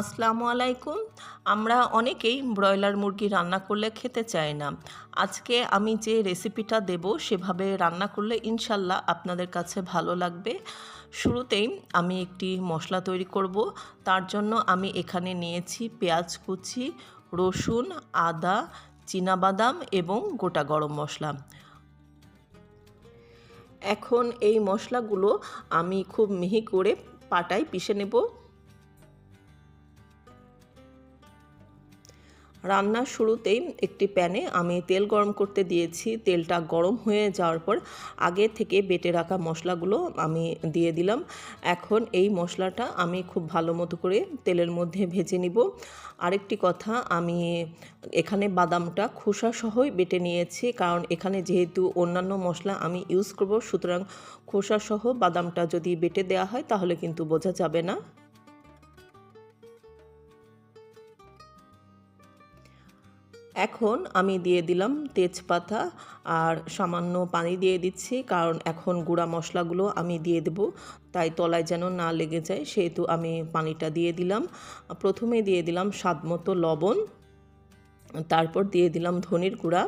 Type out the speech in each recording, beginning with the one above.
আসসালামু আলাইকুম। আমরা অনেকেই ব্রয়লার মুরগি রান্না করলে খেতে চাই না। আজকে আমি যে রেসিপিটা দেব সেভাবে রান্না করলে ইনশাল্লাহ আপনাদের কাছে ভালো লাগবে। শুরুতেই আমি একটি মশলা তৈরি করব। তার জন্য আমি এখানে নিয়েছি পেঁয়াজ কুচি, রসুন, আদা বাদাম এবং গোটা গরম মশলা। এখন এই মশলাগুলো আমি খুব মিহি করে পাটায় পিষে নেব। রান্নার শুরুতেই একটি প্যানে আমি তেল গরম করতে দিয়েছি। তেলটা গরম হয়ে যাওয়ার পর আগে থেকে বেটে রাখা মশলাগুলো আমি দিয়ে দিলাম। এখন এই মশলাটা আমি খুব ভালো মতো করে তেলের মধ্যে ভেজে নিব। আরেকটি কথা, আমি এখানে বাদামটা খোসা সহই বেটে নিয়েছি। কারণ এখানে যেহেতু অন্যান্য মশলা আমি ইউজ করব, সুতরাং খোসা সহ বাদামটা যদি বেটে দেওয়া হয়, তাহলে কিন্তু বোঝা যাবে না। এখন আমি দিয়ে দিলাম তেজপাতা আর সামান্য পানি দিয়ে দিচ্ছি, কারণ এখন গুঁড়া মশলাগুলো আমি দিয়ে দেব। তাই তলায় যেন না লেগে যায়, সেহেতু আমি পানিটা দিয়ে দিলাম। প্রথমে দিয়ে দিলাম স্বাদ মতো লবণ, তারপর দিয়ে দিলাম ধনির গুঁড়া,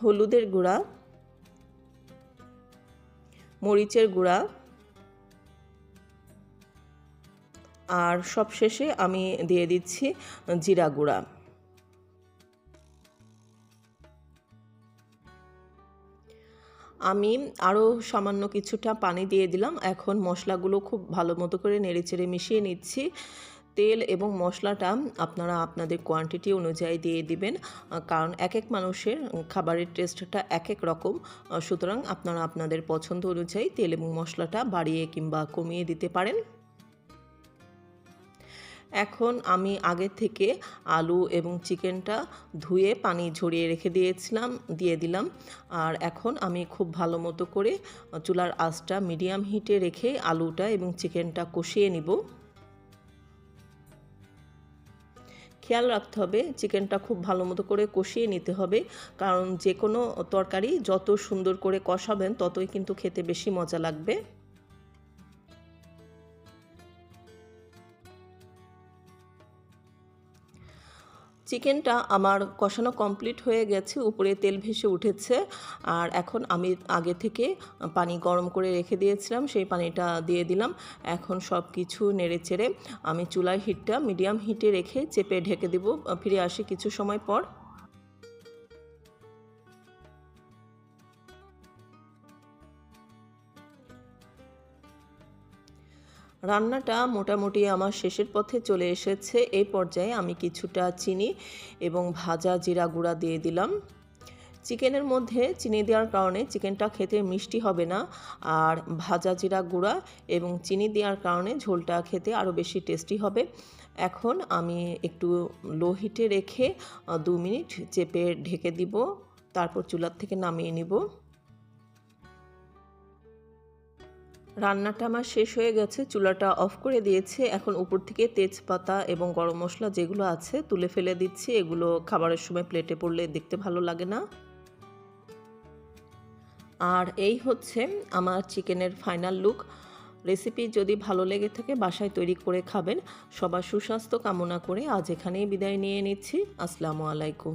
হলুদের গুঁড়া, মরিচের গুঁড়া আর সবশেষে আমি দিয়ে দিচ্ছি জিরা গুঁড়া। আমি আরও সামান্য কিছুটা পানি দিয়ে দিলাম। এখন মশলাগুলো খুব ভালো মতো করে নেড়েচেড়ে মিশিয়ে নিচ্ছি। তেল এবং মশলাটা আপনারা আপনাদের কোয়ান্টিটি অনুযায়ী দিয়ে দিবেন। কারণ এক এক মানুষের খাবারের টেস্টটা এক এক রকম সুতরাং আপনারা আপনাদের পছন্দ অনুযায়ী তেল এবং মশলাটা বাড়িয়ে কিংবা কমিয়ে দিতে পারেন। এখন আমি আগে থেকে আলু এবং চিকেনটা ধুয়ে পানি ঝরিয়ে রেখে দিয়েছিলাম, দিয়ে দিলাম। আর এখন আমি খুব ভালো মতো করে চুলার আঁচটা মিডিয়াম হিটে রেখে আলুটা এবং চিকেনটা কষিয়ে নিব। খেয়াল রাখতে হবে, চিকেনটা খুব ভালো মতো করে কষিয়ে নিতে হবে। কারণ যে কোনো তরকারি যত সুন্দর করে কষাবেন, ততই কিন্তু খেতে বেশি মজা লাগবে। চিকেনটা আমার কষানো কমপ্লিট হয়ে গেছে, উপরে তেল ভেসে উঠেছে। আর এখন আমি আগে থেকে পানি গরম করে রেখে দিয়েছিলাম, সেই পানিটা দিয়ে দিলাম। এখন সব কিছু নেড়ে চেড়ে আমি চুলায় হিটটা মিডিয়াম হিটে রেখে চেপে ঢেকে দেবো, ফিরে আসি কিছু সময় পর। রান্নাটা মোটামুটি আমার শেষের পথে চলে এসেছে। এই পর্যায়ে আমি কিছুটা চিনি এবং ভাজা জিরা গুঁড়া দিয়ে দিলাম। চিকেনের মধ্যে চিনি দেওয়ার কারণে চিকেনটা খেতে মিষ্টি হবে না। আর ভাজা জিরা গুঁড়া এবং চিনি দেওয়ার কারণে ঝোলটা খেতে আরও বেশি টেস্টি হবে। এখন আমি একটু লো হিটে রেখে দু মিনিট চেপে ঢেকে দিব। তারপর চুলার থেকে নামিয়ে নিব। রান্নাটা আমার শেষ হয়ে গেছে, চুলাটা অফ করে দিয়েছে। এখন উপর থেকে তেজপাতা এবং গরম মশলা যেগুলো আছে তুলে ফেলে দিচ্ছি। এগুলো খাবারের সময় প্লেটে পড়লে দেখতে ভালো লাগে না। আর এই হচ্ছে আমার চিকেনের ফাইনাল লুক রেসিপি যদি ভালো লেগে থাকে বাসায় তৈরি করে খাবেন। সবার সুস্বাস্থ্য কামনা করে আজ এখানেই বিদায় নিয়ে নিচ্ছি। আসসালামু আলাইকুম।